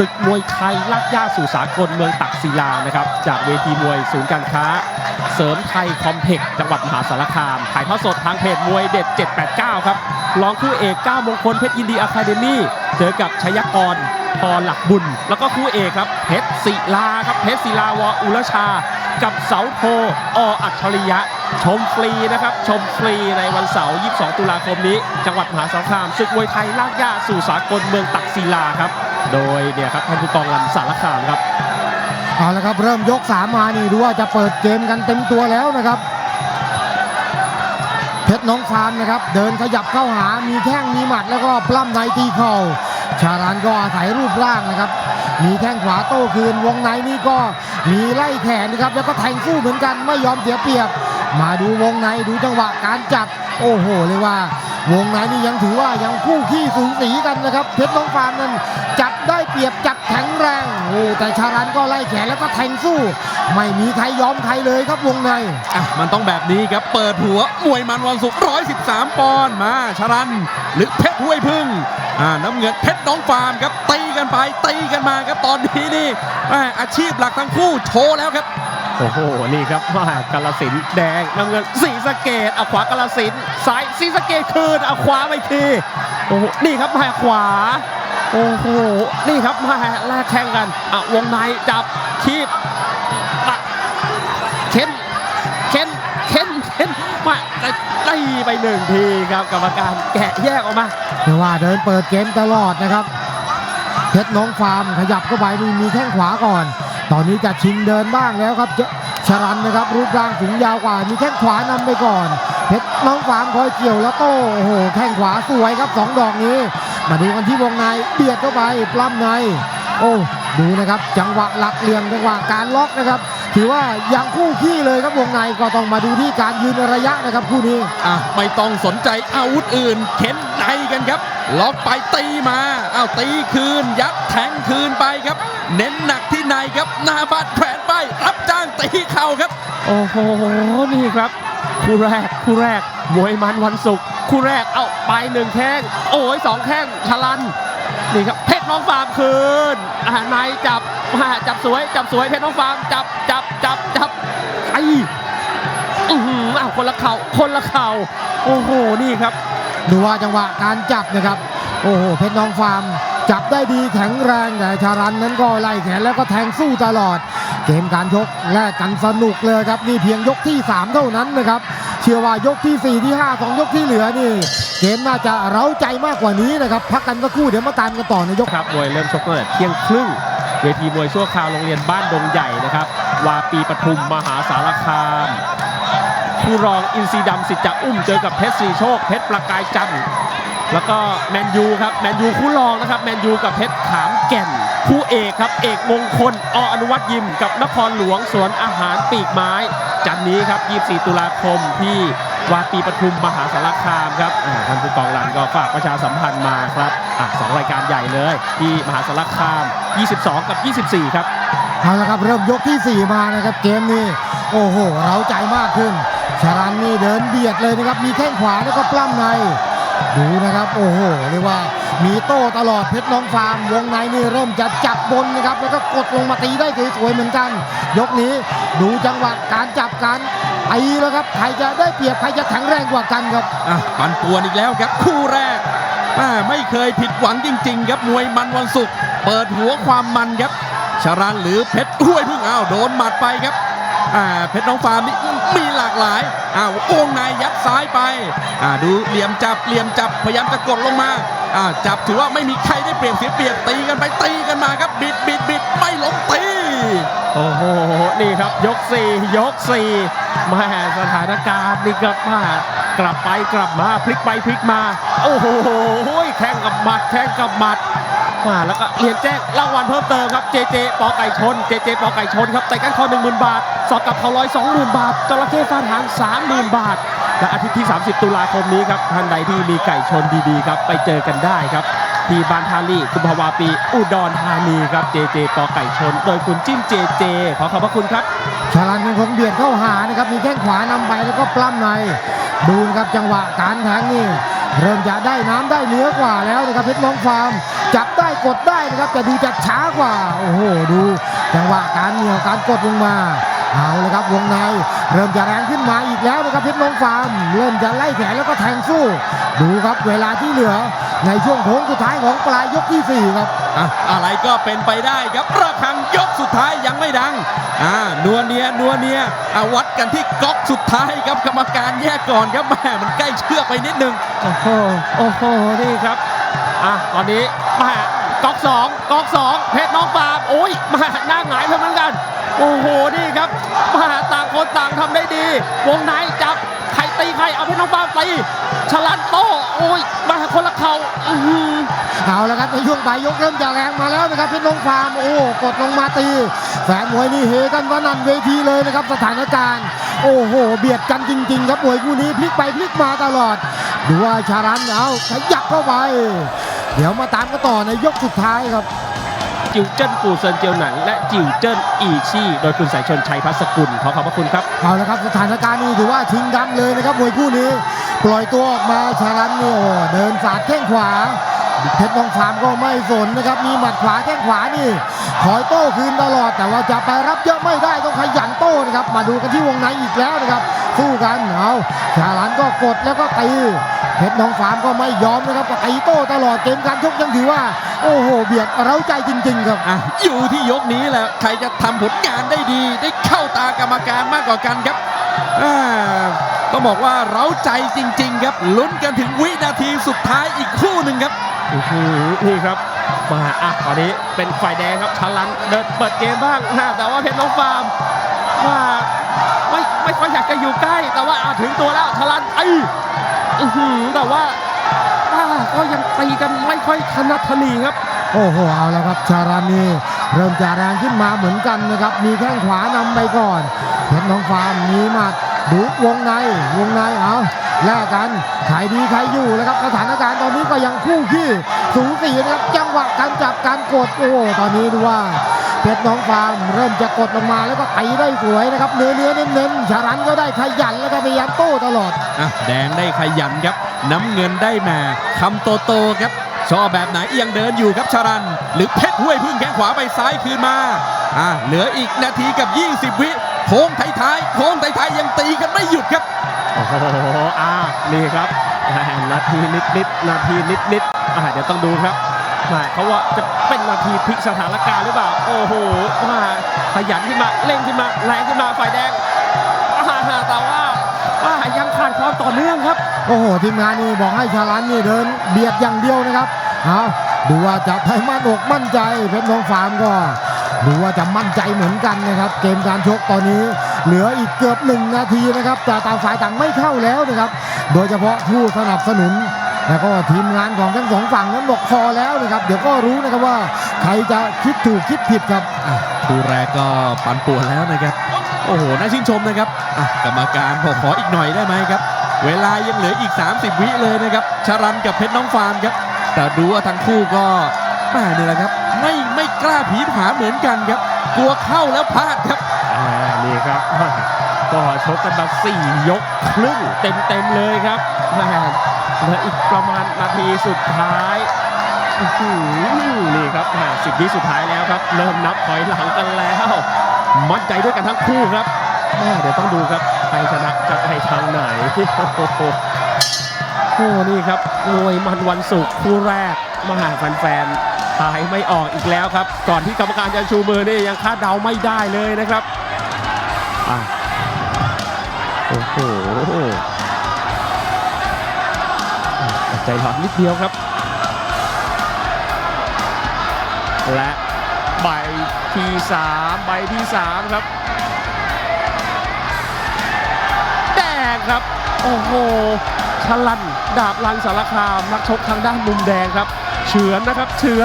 ศึกมวยไทยลากย่าสู่สากลเมืองตักศิลานะครับ จากเวทีมวยศูนย์การค้า เสริมไทยคอมเพล็กซ์จังหวัดมหาสารคามถ่ายทอดสดทางเพจมวยเด็ด 789 ครับรองคู่เอก 9 มงคลเพชรยินดีอะคาเดมี่เจอกับชยกรพอหลักบุญ แล้วก็คู่เอกครับ เพชรศิลาครับเพชรศิลาวออุรชา กับเสาโทออัจฉริยะ ชมฟรีนะครับ ชมฟรีในวันเสาร์ 22 ตุลาคมนี้ จังหวัดมหาสารคามศึกมวยไทยลากย่าสู่สากลเมืองตักศิลาครับ โดยเนี่ยครับท่านผู้กองลำสารคามครับเอาละครับเริ่มยกสามมานี่ดูว่าจะเปิดเกมกันเต็มตัวแล้วนะครับเพชรน้องฟาร์มนะครับ เดินขยับเข้าหามีแข้งมีหมัดแล้วก็ปล้ำในตีเข่าชารันก็อาศัยรูปร่างนะครับ มีแข้งขวาโต้คืนวงในนี่ก็มีไล่แขนนะครับ แล้วก็แทงสู้เหมือนกันไม่ยอมเสียเปรียบ มาดูวงในดูจังหวะการจับ โอ้โหเลยว่าวงในนี่ยังถือว่ายังคู่ขี้สูสีกันนะครับเพชรน้องฟาร์มนั้นจับได้เปรียบจับแข็งแรงโอ้แต่ชารันก็ไล่แขนแล้วก็แทงสู้ ไม่มีใครยอมใครเลยครับวงในอะมันต้องแบบนี้ครับเปิดหัวมวยมันวันศุกร์113ปอนด์มาชารันหรือเพชรห้วยพึ่งอ่าน้ำเงินเพชรน้องฟาร์มครับตีกันไปตีกันมาครับตอนนี้นี่อาชีพหลักทั้งคู่โชว์แล้วครับ โอ้โห นี่ครับมากาลสินแดงน้ำเงินสีสะเกตเอาขวากาลสินซ้ายสีสะเกตคืนเอาขวาไปทีโอ้โหนี่ครับมาขวาโอ้โหนี่ครับมาแลกแข่งกันอะวงในจับคีบเข็นเข็นเข็นเข็นมาตีไปหนึ่งทีครับกรรมการแกะแยกออกมาเรียกว่าเดินเปิดเกมตลอดนะครับเพชรน้องฟาร์มขยับเข้าไปนี่มีแข้งขวาก่อน ตอนนี้จะชิงเดินบ้างแล้วครับเจชรันนะครับรูปร่างสูงยาวกว่า มีแข้งขวานำไปก่อน เพชรน้องฟาร์มคอยเกี่ยวแล้วโต้โอ้โหแข้งขวาสวยครับสองดอกนี้ มาดูกันที่วงในเบียดเข้าไปปล้ำใน โอ้ดูนะครับ จังหวะหลักเหลี่ยมจังหวะการล็อกนะครับ ถือว่ายังคู่ขี้เลยครับวงในก็ต้องมาดูที่การยืนระยะนะครับคู่นี้อะไม่ต้องสนใจอาวุธอื่น เข็นในกันครับ ล็อกไปตีมาอ้าวตีคืน ยัดแทงคืนไปครับ เน้นหนักที่ในครับหน้าบาดแผนไป รับจ้างตีเข่าครับ โอ้โห นี่ครับ คู่แรก คู่แรกมวยมันวันศุกร์คู่แรก เอาไปหนึ่งแข้ง โอ้ยสองแข้งชลัน นี่ครับ เพชรน้องฟาร์มคืนอ่านายจับมาจับสวย จับสวยเพชรน้องฟาร์มจับจับจับจับไอ้อือหืออ้าวคนละเข่าคนละเข่าโอ้โห นี่ครับ ดูว่าจังหวะการจับนะครับ โอ้โหเพชรน้องฟาร์ม จับได้ดีแข็งแรงแต่ชารันนั้นก็ไล่แขนแล้วก็แทงสู้ตลอด เกมการชกแลกกันสนุกเลยครับนี่เพียงยกที่ 3 เท่านั้นนะครับ เชื่อว่ายกทีสี่4 ที่5 2ยกที่เหลือนี่เกมน่าจะเร้าใจมากกว่านี้นะครับ พักกันสักครู่เดี๋ยวมาตามกันต่อในยกครับมวยเริ่มชกตั้งแต่เที่ยงครึ่งเวทีมวยชั่วคราวโรงเรียนบ้านดงใหญ่นะครับวาปีปทุมมหาสารคาม ผู้รองอินซีดำสิทธิ์จะอุ้มเจอกับเพชรสีโชค เพชรประกายจันทร์แล้วก็แมนยูครับแมนยูคู่รองนะครับแมนยูกับเพชรขามแก่น คู่เอกครับ เอกมงคลออนุวัตยิม กับนครหลวงสวนอาหารปีกไม้ จันนี้ครับ 24 ตุลาคมที่วาปีปทุมมหาสารคามครับท่านผู้กองรันก็ฝากประชาสัมพันธ์มาครับอสองรายการใหญ่เลย ที่มหาสารคาม 22 กับ 24 ครับเอาละครับเริ่มยกที่ 4 มานะครับเกมนี้ โอ้โห เราใจมากขึ้น ชารันนี่เดินเบียดเลยนะครับ มีแข้งขวาแล้วก็ปล้ำใน ดูนะครับ โอ้โหเรียกว่ามีโต้ตลอดเพชรน้องฟาร์มวงในนี่เริ่มจะจับบนนะครับ แล้วก็กดลงมาตีได้สวยๆเหมือนกัน ยกนี้ดูจังหวะการจับการไอแล้วครับใครจะได้เปรียบใครจะแข็งแรงกว่ากันครับอะปันป่วนอีกแล้วครับคู่แรกไม่เคยผิดหวังจริง ๆ ครับมวยมันวันศุกร์เปิดหัวความมันครับชารันหรือเพชรห้วยพึ่งอ้าวโดนหมัดไปครับอ่าเพชรน้องฟาร์มนี่ มีหลากหลายอ้าวโอ่งในยัดซ้ายไปอ่าดูเหลี่ยมจับเหลี่ยมจับพยายามจะกดลงมาอ่าจับถือว่าไม่มีใครได้เปรียบเสียเปรียบตีกันไปตีกันมาครับบิดบิดบิดไม่ล้มตีโอ้โหนี่ครับยก4ยก4แม่สถานการณ์นี่ก็มากลับไปกลับมาพลิกไปพลิกมา โอ้โหแข่งกับหมัดแข่งกับหมัดมาแล้วก็เรียนแจ้งรางวัลเพิ่มเติมครับเจเจปอไก่ชนเจเจปอไก่ชนครับแต่กันคอ10,000บาท สอกกับเขาร้อย20,000 บาทจระเข้ฟาดหาง 30,000 บาท และอาทิตย์ที่ 30 ตุลาคมนี้ครับท่านใดที่มีไก่ชนดีๆครับไปเจอกันได้ครับที่บ้านทาลีกุมภาวาปี อุดรธานีครับเจเจปอไก่ชน โดยคุณจิ้มเจเจ ขอขอบพระคุณครับชาลันยังคงเบียดเข้าหานะครับมีแข้งขวานำไปแล้วก็ปล้ำในดูนะครับจังหวะการแทงนี่เริ่มจะได้น้ำได้เนื้อกว่าแล้วนะครับเพชรน้องฟาร์มจับได้กดได้นะครับแต่ดูจะช้ากว่า โอ้โห ดู จังหวะการเหนี่ยวการกดลงมา เอาเลยครับวงใน เริ่มจะแรงขึ้นมาอีกแล้วนะครับเพชรน้องฟาร์มเริ่มจะไล่แขนแล้วก็แทงสู้ ดูครับเวลาที่เหลือ ในช่วงโค้งสุดท้ายของปลายยกที่สี่ครับอะอะไรก็เป็นไปได้ครับระฆังยกสุดท้ายยังไม่ดังอ่านัวเนียนัวเนียอะวัดกันที่ก๊อกสุดท้ายครับกรรมการแยกก่อนครับแม่มันใกล้เชือกไปนิดนึงโอ้โหโอ้โหนี่ครับอะตอนนี้มาก๊อกสองก๊อกสองเพชรน้องปราบโอ้ยมาหน้าหงายไปเหมือนกัน โอ้โหนี่ครับมาต่างคนต่างทำได้ดี วงในจับใครตีใครเอาเพชรน้องปราตีฉลันโต้โอ้ยมาคนละเข่าอือหือเอาและครับในช่วงปลายยกเริ่มจะแรงมาแล้วนะครับเพชรน้องฟาร์มโอ้กดลงมาตี แฟนมวยนี่เฮกันว่านันเวทีเลยนะครับสถานการณ์ โอ้โห เบียดกันจริงๆ ครับมวยคู่นี้พลิกไปพลิกมาตลอดดูว่าชารันเอาขยับเข้าไป เดี๋ยวมาตามกันต่อในยกสุดท้ายครับ จิวเจิ้นปูเซินเจียวหนัง และจิวเจิ้นอีชี่โดยคุณสายชนชัยพัสกุลขอขอบพระคุณครับเอาละครับสถานการณ์นี้ถือว่าชิงดำเลยนะครับมวยคู่นี้ ปล่อยตัวออกมาชารันนี่โอเดินสาดแข้งขวาเพชรทองคำก็ไม่สนนะครับ มีหมัดขวาแข้งขวานี่คอยโต้คืนตลอด แต่ว่าจะไปรับเยอะไม่ได้ต้องขยันโต้นะครับ มาดูกันที่วงในอีกแล้วนะครับสู้กันเอาชาลันก็กดแล้วก็ตีเพชรทองฟามก็ไม่ยอมนะครับก็ตีโต้ตลอดเกมการชกยังถือว่า โอ้โห เบียดเร้าใจจริง ๆ ครับ อะอยู่ที่ยกนี้แหละ ใครจะทำผลงานได้ดี ได้เข้าตากรรมการมากกว่ากันครับอ่าต้องบอกว่าเร้าใจจริง ๆ ครับลุ้นกันถึงวินาทีสุดท้ายอีกคู่หนึ่งครับอื้อหือนี่ครับ มาอะตอนนี้เป็นฝ่ายแดงครับชลันเดินเปิดเกมบ้างนะแต่ว่าเพชรน้องฟาร์มว่าไม่ไม่ค่อยอยากจะอยู่ใกล้ แต่ว่าอะถึงตัวแล้วชลันไอ้อื้อหือแต่ว่าว่า ก็ยังตีกันไม่ค่อยถนัดถนีครับ โอ้โหเอาแล้วครับชารานีเริ่มจะแรงขึ้นมาเหมือนกันนะครับ มีแข้งขวานำไปก่อนเพชรน้องฟาร์มมีหมัดดูวงในวงในเอาแลกกันใครดีใครอยู่แล้วครับสถานการณ์ตอนนี้ก็ยังคู่ขี้สูสีนะครับจังหวะการจับการกดโอ้ตอนนี้ดูว่า เพชรน้องฟาร์มเริ่มจะกดลงมาแล้วก็ตีได้สวยนะครับเนื้อเนื้อเน้นเน้นๆชารันก็ได้ขยันแล้วก็พยายามโต้ตลอดอะแดงได้ขยันครับ น้ำเงินได้แหม่คำโตโตๆครับชอบแบบไหนยังเดินอยู่ครับชารัน หรือเพชรห้วยพึ่งแข้งขวาไปซ้ายคืนมาอะเหลืออีกนาทีกับ 20 วิโค้งท้ายๆโค้งท้ายๆยังตีกันไม่หยุดครับโอ้โหอ่านี่ครับแหม่นาทีนิดนิดๆนาทีนิดนิดๆอ่าเดี๋ยวต้องดูครับแหม่ เขาว่าจะเป็นนาทีพลิกสถานการณ์หรือเปล่า โอ้โหว่าขยันขึ้นมาเร่งขึ้นมาแรงขึ้นมาฝ่ายแดงอ่าแต่ว่าวายังขาดความต่อเนื่องครับ โอ้โหทีมงานนี่บอกให้ชาลันนี่เดินเบียดอย่างเดียวนะครับเอาดูว่าจะไทยมั่นอกมั่นใจเพชรน้องฟาร์มก็ดูว่าจะมั่นใจเหมือนกันนะครับ เกมการชกตอนนี้ เหลืออีกเกือบหนึ่งนาทีนะครับแต่ต่างฝ่ายต่างไม่เข้าแล้วนะครับ โดยเฉพาะผู้สนับสนุน แล้วก็ทีมงานของทั้งสองฝั่งนั้นบอกพอแล้วนะครับ เดี๋ยวก็รู้นะครับว่าใครจะคิดถูกคิดผิดครับคู่แรกก็ปั่นป่วนแล้วนะครับ โอ้โห น่าชื่นชมนะครับอะกรรมการบอกขออีกหน่อยได้ไหมครับ เวลายังเหลืออีก 30 วิเลยนะครับชารันกับเพชรน้องฟาร์มครับ แต่ดูว่าทั้งคู่ก็แม่นี่แหละครับ ไม่ไม่กล้าผีผาเหมือนกันครับ กลัวเข้าแล้วพลาดครับอ่านี่ครับ ก็ชกกันมาสี่ยกครึ่งเต็มๆเลยครับแม่เหลืออีกประมาณนาทีสุดท้ายนี่ครับสิบวิสุดท้ายแล้วครับ เริ่มนับถอยหลังกันแล้ว มั่นใจด้วยกันทั้งคู่ครับแม่เดี๋ยวต้องดูครับใครชนะจะไปทางไหนโอ้โหนี่ครับมวยมันวันศุกร์คู่แรกมหาแฟนๆทายไม่ออกอีกแล้วครับ ก่อนที่กรรมการจะชูมือนี่ยังคาดเดาไม่ได้เลยนะครับอะ โอ้โหอะอดใจรอนิดเดียวครับ และใบที่สามใบที่สามครับแดงครับ โอ้โหชลัน ดาบลังสารคามนักชกทางด้านมุมแดงครับ เฉือนนะครับ เฉือน